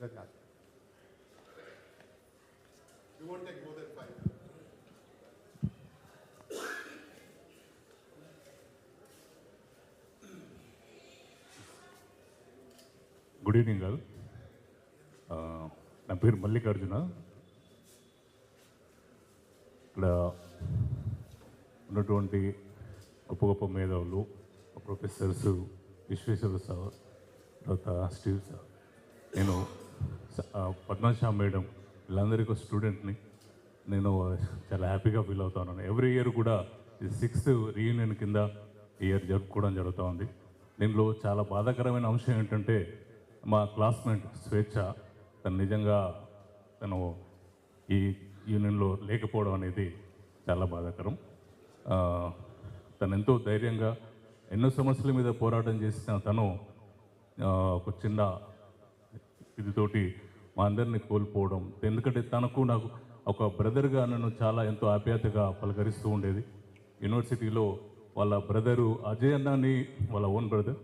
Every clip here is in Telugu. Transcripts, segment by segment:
Rajat. You won't take more than five. Good evening గారు ఆ, నా పేరు మల్లికార్జున ఇక్కడ ఉన్నటువంటి గొప్ప గొప్ప మేధావులు ప్రొఫెసర్స్ విశ్వేశ్వర సార్ తర్వాత స్టీవ్ సార్ నేను స- మేడం వీళ్ళందరికీ ఒక స్టూడెంట్ని నేను చాలా హ్యాపీగా ఫీల్ అవుతున్నాను ఎవ్రీ ఇయర్ కూడా ఇది సిక్స్త్ రీయూనియన్ కింద ఇయర్ జరుపుకోవడం జరుగుతూ ఉంది. దీనిలో చాలా బాధాకరమైన అంశం ఏంటంటే మా క్లాస్మేట్ స్వేచ్ఛ తను నిజంగా తను ఈ యూనియన్లో లేకపోవడం అనేది చాలా బాధాకరం. తను ఎంతో ధైర్యంగా ఎన్నో సమస్యల మీద పోరాటం చేసిన తను ఒక చిన్న ఇదితోటి మా అందరినీ కోల్పోవడం. ఎందుకంటే తనకు నాకు ఒక బ్రదర్గా నన్ను చాలా ఎంతో ఆప్యాయతగా పలకరిస్తూ ఉండేది. యూనివర్సిటీలో వాళ్ళ బ్రదరు అజయ్ అన్నని వాళ్ళ ఓన్ బ్రదర్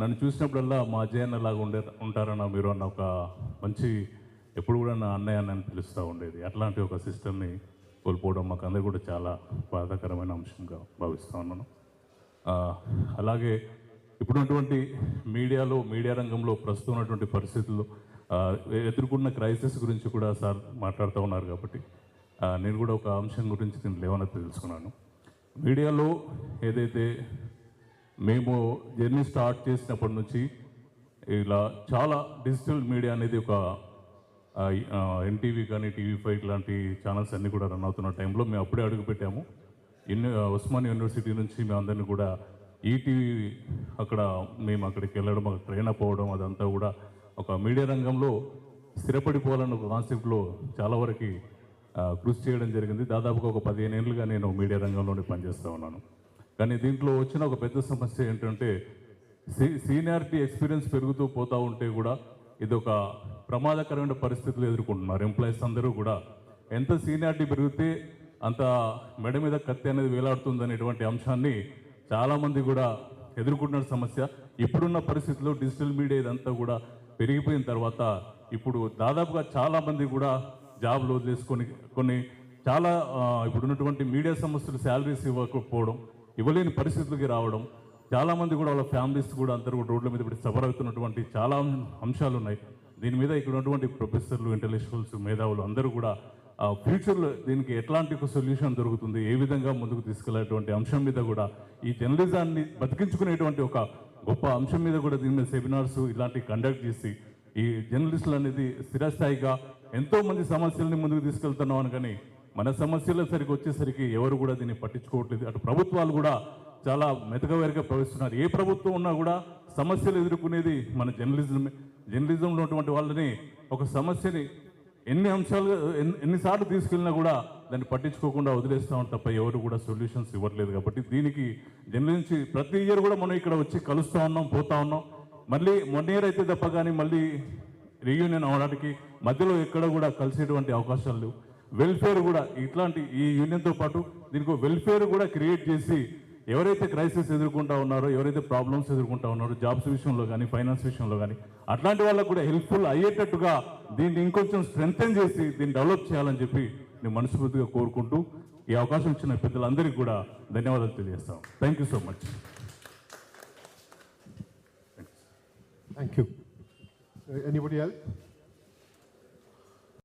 నన్ను చూసినప్పుడల్లా మా అజయ్ అన్న లాగా ఉండే ఉంటారన్న మీరు అన్న ఒక మంచి ఎప్పుడు కూడా నా అన్నయ్య అన్నని పిలుస్తూ ఉండేది. అట్లాంటి ఒక సిస్టమ్ని కోల్పోవడం మాకు అందరూ కూడా చాలా బాధాకరమైన అంశంగా భావిస్తూ ఉన్నాను. అలాగే ఇప్పుడున్నటువంటి మీడియాలో మీడియా రంగంలో ప్రస్తుతం ఉన్నటువంటి పరిస్థితుల్లో ఎదుర్కొన్న క్రైసిస్ గురించి కూడా సార్ మాట్లాడుతూ ఉన్నారు కాబట్టి నేను కూడా ఒక అంశం గురించి నేను లేవనెత్తి తెలుసుకున్నాను. మీడియాలో ఏదైతే మేము జర్నీ స్టార్ట్ చేసినప్పటి నుంచి ఇలా చాలా డిజిటల్ మీడియా అనేది ఒక ఎన్టీవీ కానీ టీవీ ఫైవ్ లాంటి ఛానల్స్ అన్నీ కూడా రన్ అవుతున్న టైంలో మేము అప్పుడే అడుగుపెట్టాము. ఇన్ ఉస్మాన్ యూనివర్సిటీ నుంచి మేము అందరినీ కూడా ఈటీవీ అక్కడ మేము అక్కడికి వెళ్ళడం అక్కడ ట్రైన్ అవ్వడం అదంతా కూడా ఒక మీడియా రంగంలో స్థిరపడిపోవాలన్న ఒక కాన్సెప్ట్లో చాలా వరకు కృషి చేయడం జరిగింది. దాదాపుగా ఒక పదిహేను ఏళ్ళుగా నేను మీడియా రంగంలోనే పనిచేస్తూ ఉన్నాను. కానీ దీంట్లో వచ్చిన ఒక పెద్ద సమస్య ఏంటంటే సీ సీనియారిటీ ఎక్స్పీరియన్స్ పెరుగుతూ పోతూ ఉంటే కూడా ఇది ఒక ప్రమాదకరమైన పరిస్థితులు ఎదుర్కొంటున్నారు. ఎంప్లాయీస్ అందరూ కూడా ఎంత సీనియారిటీ పెరిగితే అంత మెడ మీద కత్తి అనేది వేలాడుతుంది అనేటువంటి అంశాన్ని చాలామంది కూడా ఎదుర్కొంటున్న సమస్య. ఇప్పుడున్న పరిస్థితుల్లో డిజిటల్ మీడియా ఇదంతా కూడా పెరిగిపోయిన తర్వాత ఇప్పుడు దాదాపుగా చాలామంది కూడా జాబ్లు వదిలేసుకొని కొన్ని చాలా ఇప్పుడున్నటువంటి మీడియా సంస్థలు శాలరీస్ ఇవ్వకపోవడం ఇవ్వలేని పరిస్థితులకి రావడం చాలామంది కూడా వాళ్ళ ఫ్యామిలీస్ కూడా అందరూ కూడా రోడ్ల మీద పెట్టి సఫర్ అవుతున్నటువంటి చాలా అంశాలు ఉన్నాయి. దీని మీద ఇక్కడ ఉన్నటువంటి ప్రొఫెసర్లు ఇంటలెక్చువల్స్ మేధావులు అందరూ కూడా ఫ్యూచర్లో దీనికి ఎట్లాంటి ఒక సొల్యూషన్ దొరుకుతుంది. ఏ విధంగా ముందుకు తీసుకెళ్ళేటువంటి అంశం మీద కూడా ఈ జర్నలిజాన్ని బతికించుకునేటువంటి ఒక గొప్ప అంశం మీద కూడా దీని మీద సెమినార్స్ ఇలాంటివి కండక్ట్ చేసి ఈ జర్నలిస్టులు అనేది స్థిరస్థాయిగా ఎంతో మంది సమస్యల్ని ముందుకు తీసుకెళ్తున్నాం కానీ మన సమస్యల సరికి వచ్చేసరికి ఎవరు కూడా దీన్ని పట్టించుకోవట్లేదు. అటు ప్రభుత్వాలు కూడా చాలా మెతకవేరుగా ప్రవేశిస్తున్నారు ఏ ప్రభుత్వం ఉన్నా కూడా సమస్యలు ఎదుర్కొనేది మన జర్నలిజం జర్నలిజంలో ఉన్నటువంటి వాళ్ళని ఒక సమస్యని ఎన్ని అంశాలు ఎన్ని- ఎన్నిసార్లు తీసుకెళ్ళినా కూడా దాన్ని పట్టించుకోకుండా వదిలేస్తాం తప్ప ఎవరు కూడా సొల్యూషన్స్ ఇవ్వట్లేదు కాబట్టి దీనికి జర్నలించి ప్రతి ఇయర్ కూడా మనం ఇక్కడ వచ్చి కలుస్తూ ఉన్నాం పోతా ఉన్నాం. మళ్ళీ వన్ ఇయర్ అయితే తప్ప కానీ మళ్ళీ రీయూనియన్ అవడానికి మధ్యలో ఎక్కడ కూడా కలిసేటువంటి అవకాశాలు లేవు. వెల్ఫేర్ కూడా ఇట్లాంటి ఈ యూనియన్తో పాటు దీనికి వెల్ఫేర్ కూడా క్రియేట్ చేసి ఎవరైతే క్రైసిస్ ఎదుర్కొంటా ఉన్నారో ఎవరైతే ప్రాబ్లమ్స్ ఎదుర్కొంటా ఉన్నారో జాబ్స్ విషయంలో కానీ ఫైనాన్స్ విషయంలో కానీ అట్లాంటి వాళ్ళకు కూడా హెల్ప్ఫుల్ అయ్యేటట్టుగా దీన్ని ఇంకొంచెం స్ట్రెంగ్తెన్ చేసి దీన్ని డెవలప్ చేయాలని చెప్పి నేను మనస్ఫూర్తిగా కోరుకుంటూ ఈ అవకాశం ఇచ్చిన పెద్దలందరికీ కూడా ధన్యవాదాలు తెలియజేస్తాం. Thank you so much thank you anybody Anybody?